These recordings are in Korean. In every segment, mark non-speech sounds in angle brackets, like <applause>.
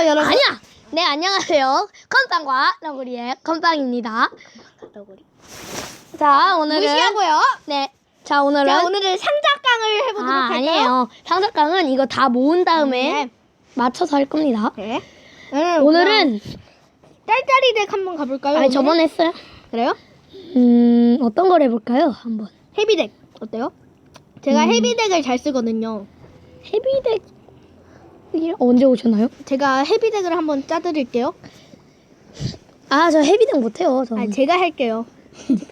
안녕하세요, 여러분. 아니야. 네 안녕하세요. 건빵과 너구리의 건빵입니다. 너구리. 자 오늘은 무시하고요. 네. 자 오늘은 자, 오늘은 상자깡을 해보도록 아 할까요? 아니에요. 상자깡은 이거 다 모은 다음에 네. 맞춰서 할 겁니다. 네. 오늘 오늘은 딸딸이 덱 한번 가볼까요? 아니 오늘? 저번에 했어요. 그래요? 음 어떤 걸 해볼까요? 한번 헤비 덱 어때요? 제가 음. 헤비 덱을 잘 쓰거든요. 헤비덱 언제 오셨나요? 제가 헤비 덱을 한번 짜드릴게요. 아 저 헤비덱 못해요. 저. 아, 제가 할게요.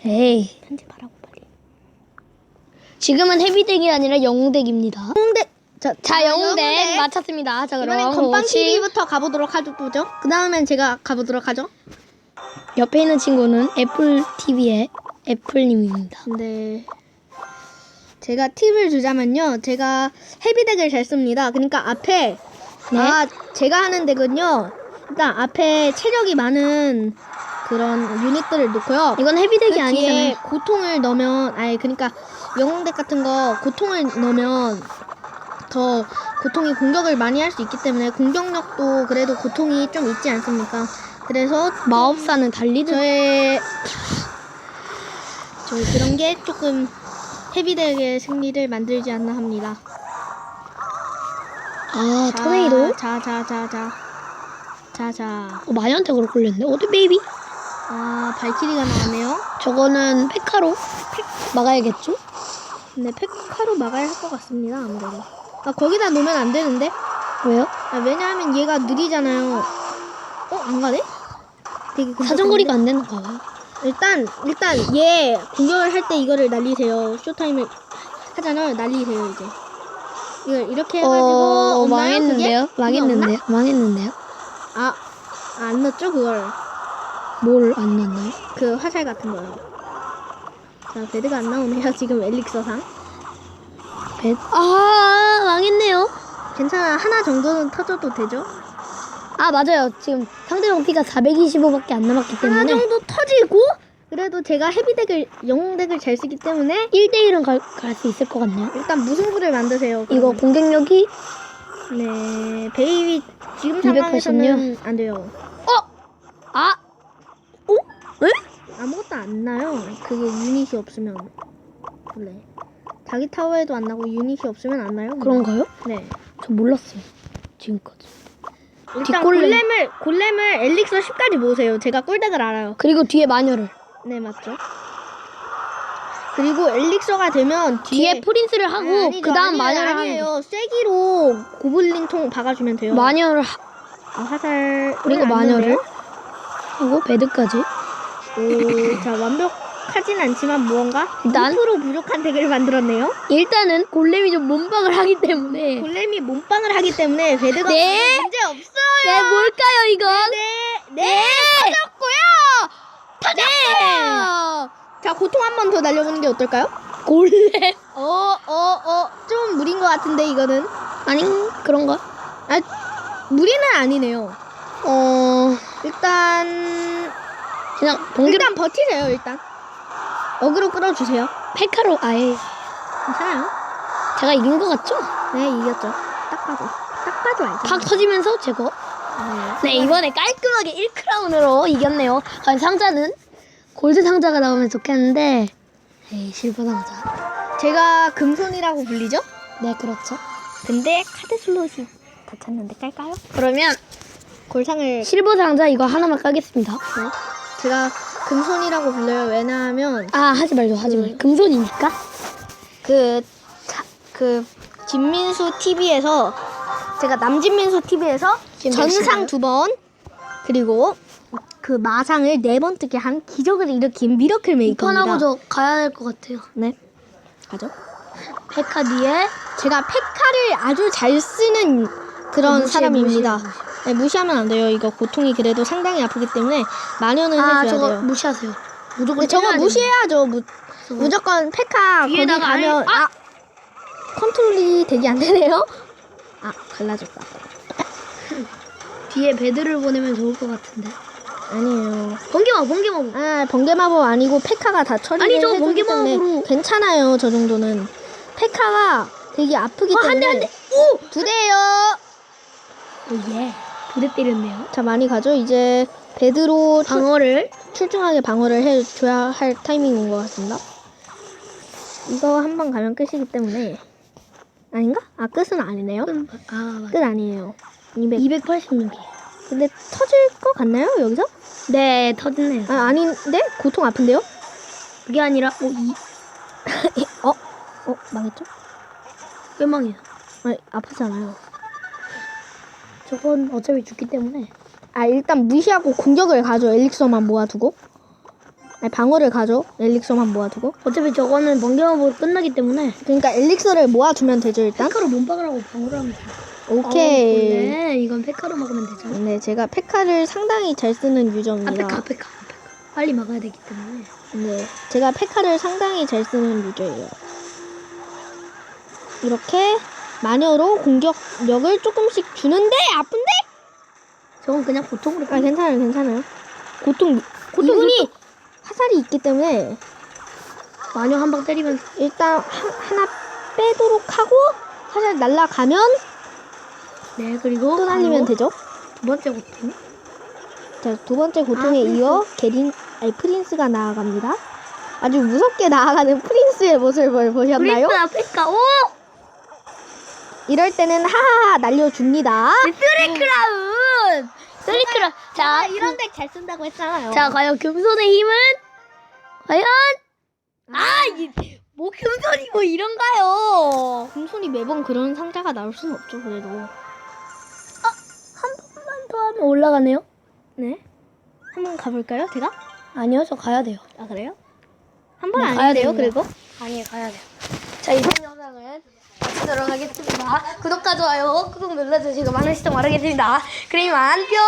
에이 편집하라고 빨리. 지금은 헤비덱이 아니라 영웅덱입니다. 영웅덱. 자, 자 영웅덱 맞췄습니다. 자 이번엔 그럼 건빵 오치- TV부터 가보도록 하죠. 그 다음엔 제가 가보도록 하죠. 옆에 있는 친구는 애플 TV의 애플님입니다. 근데 제가 팁을 주자면요. 제가 헤비 덱을 잘 씁니다. 그러니까 앞에 네. 아 제가 하는 덱은요. 일단 앞에 체력이 많은 그런 유닛들을 놓고요. 이건 헤비 덱이 그 아니잖아요. 고통을 넣으면 아니 그러니까 영웅 덱 같은 거 고통을 넣으면 더 고통이 공격을 많이 할 수 있기 때문에 공격력도 그래도 고통이 좀 있지 않습니까? 그래서 마법사는 달리듯 저의 저의 그런 게 조금 헤비 덱의 승리를 만들지 않나 합니다. 아 토네이도 자 자 자 자 자 자. 어, 마녀한테 그걸 걸렸네. 어디 베이비? 아 발키리가 나왔네요. 저거는 페카로 막아야겠죠? 근데 페카로 막아야 할 것 같습니다 아무래도. 아 거기다 놓으면 안 되는데. 왜요? 아, 왜냐하면 얘가 느리잖아요. 어, 안 가네? 되게 근접한데? 사정거리가 안 되는가 봐요. 일단, 일단, 얘 공격을 할 때 이거를 날리세요. 쇼타임을 하잖아요. 날리세요, 이제. 이걸 이렇게 해가지고. 어, 없나요, 망했는데요? 그게? 그게 없나? 망했는데요? 망했는데요? 아, 안 넣었죠, 그걸. 뭘 안 넣나요? 그 화살 같은 거요. 자, 배드가 안 나오네요, <laughs> 지금 엘릭서상. 배... 아 망했네요. 괜찮아, 하나 정도는 터져도 되죠? 아 맞아요. 지금 상대방 피가 425밖에 안 남았기 하나 때문에 정도 터지고, 그래도 제가 헤비덱을, 영웅덱을 잘 쓰기 때문에 1대1은 갈 수 있을 것 같네요. 일단 무승부를 만드세요. 이거 그러면. 공격력이 네 베이비 지금 286? 상황에서는 안 돼요. 아 어? 왜? 아무것도 안 나요. 그게 유닛이 없으면 원래 자기 타워에도 안 나고 유닛이 없으면 안 나요. 그런가요? 네. 저 몰랐어요. 지금까지. 일단 뒷골렘. 골렘을 골렘을 엘릭서 10까지 모으세요. 제가 꿀덱을 알아요. 그리고 뒤에 마녀를. 네 맞죠. 그리고 엘릭서가 되면 뒤에, 뒤에, 프린스를 하고 그 다음 마녀를 하는 아니에요. 쇠기로 고블린 통 박아주면 돼요. 마녀를 하, 아, 화살 그리고 안 마녀를 넣네요. 하고 배드까지. 오, 자 완벽하진 않지만 무언가 일단- 2% 부족한 덱을 만들었네요. 일단은 골렘이 좀 몸박을 하기 때문에 골렘이 몸빵을 하기 때문에 배드가 네. 문제 없어요. 네 뭘까요 이건? 네, 네, 터졌고요. 터졌어요. 자 고통 한 번 더 날려보는 게 어떨까요? 골렘 어, 어, 어, 좀 무리인 것 같은데 이거는 아니 그런가? 아 무리는 아니네요. 어 일단 그냥 번개로 일단 버티세요 일단. 어그로 끌어주세요. 페카로 아예 괜찮아요. 제가 이긴 것 같죠? 네 이겼죠. 딱 봐도 딱 봐도 알죠. 팍 터지면서 제거. 네. 네 이번에 깔끔하게 1크라운으로 이겼네요. 과연 상자는 골드 상자가 나오면 좋겠는데 에이 실버 상자. 제가 금손이라고 불리죠? 네 그렇죠. 근데 카드 슬롯이 닫혔는데 깔까요? 그러면 골상을 실버 상자 이거 하나만 까겠습니다. 네. 제가 금손이라고 불러요. 왜냐하면 아 하지 말죠 하지 음. 말죠. 금손이니까. 그, 자, 그 진민수 TV에서 제가 남진민수 TV에서. 전상 두 번 그리고 그 마상을 네 번 뜨게 한 기적을 일으킨 미러클 메이커입니다. 편하고 저 가야 될것 같아요. 네. 가죠. 페카 뒤에 제가 페카를 아주 잘 쓰는 그런 어, 무시해, 사람입니다. 무시해. 네, 무시하면 안 돼요. 이거 고통이 그래도 상당히 아프기 때문에 마녀는 아 해줘야 저거 돼요. 무시하세요. 무조건 근데 저거 때려야 됩니다. 무시해야죠. 무, 저거. 무조건 페카 거기 가면 아니- 아 컨트롤이 되게 안 되네요. 아 갈라졌다. <laughs> 뒤에 배드를 보내면 좋을 것 같은데. 아니에요. 번개만 번개만. 아 번개 마법 아니고 페카가 다 처리를 아니, 저 해주기 번개 때문에 마법으로. 괜찮아요. 저 정도는 페카가 되게 아프기 어, 한 때문에 대, 한 대. 오! 두 대요. 오, 예. 두 대 때렸네요. 자 많이 가죠. 이제 베드로 출- 방어를 출중하게 방어를 해줘야 할 타이밍인 것 같습니다. 이거 한 번 가면 끝이기 때문에 아닌가? 아 끝은 아니네요. 아 맞아. 끝 아니에요. 200. 286개. 근데 터질 것 같나요 여기서? 네 터지네요. 아 아닌데 고통 아픈데요? 그게 아니라 오 이. <laughs> 어? 어 망했죠? 뼈망이야. 아 아프잖아요. 저건 어차피 죽기 때문에. 아 일단 무시하고 공격을 가죠. 엘릭서만 모아두고. 아니 방어를 가죠. 엘릭서만 모아두고. 어차피 저거는 번개마법으로 끝나기 때문에 그러니까 엘릭서를 모아두면 되죠 일단. 페카로 하고 방어를 하면 돼요. 오케이. 어, 네, 이건 페카로 막으면 되죠. 네 제가 페카를 상당히 잘 쓰는 아 유저입니다. 페카 페카 페카. 빨리 막아야 되기 때문에. 네, 제가 페카를 상당히 잘 쓰는 유저예요. 이렇게 마녀로 공격력을 조금씩 주는데 아픈데? 저건 그냥 보통으로. 아 괜찮아요, 괜찮아요. 고통, 고통 이분이 화살이 있기 때문에 마녀 한 방 때리면 일단 하, 하나 빼도록 하고 화살 날라가면 네 그리고 또 날리면 되죠. 두 번째 고통. 자, 두 번째 고통에 아, 프린스. 이어 게린, 아니 프린스가 나아갑니다. 아주 무섭게 나아가는 프린스의 모습을 보셨나요? 프린스나 페카. 오! 이럴 때는 하하하 날려줍니다. 쓰리 크라운. 크라운. 자덱잘 쓴다고 했잖아요. 자, 과연 금손의 힘은? 과연? 아, 이, 뭐 금손이 뭐 이런가요? 금손이 매번 그런 상자가 나올 수는 없죠, 그래도. 한 번만 더 하면 올라가네요? 네. 한번 가볼까요, 제가? 아니요, 저 가야 돼요. 아, 그래요? 한번 네, 가야 됩니다. 그래도? 아니요, 가야 돼요. 자, 이번 영상은 마치도록 하겠습니다. 구독과 좋아요 꾹꾹 눌러주시고 많은 시청 바라겠습니다. 그럼 이만 뿅!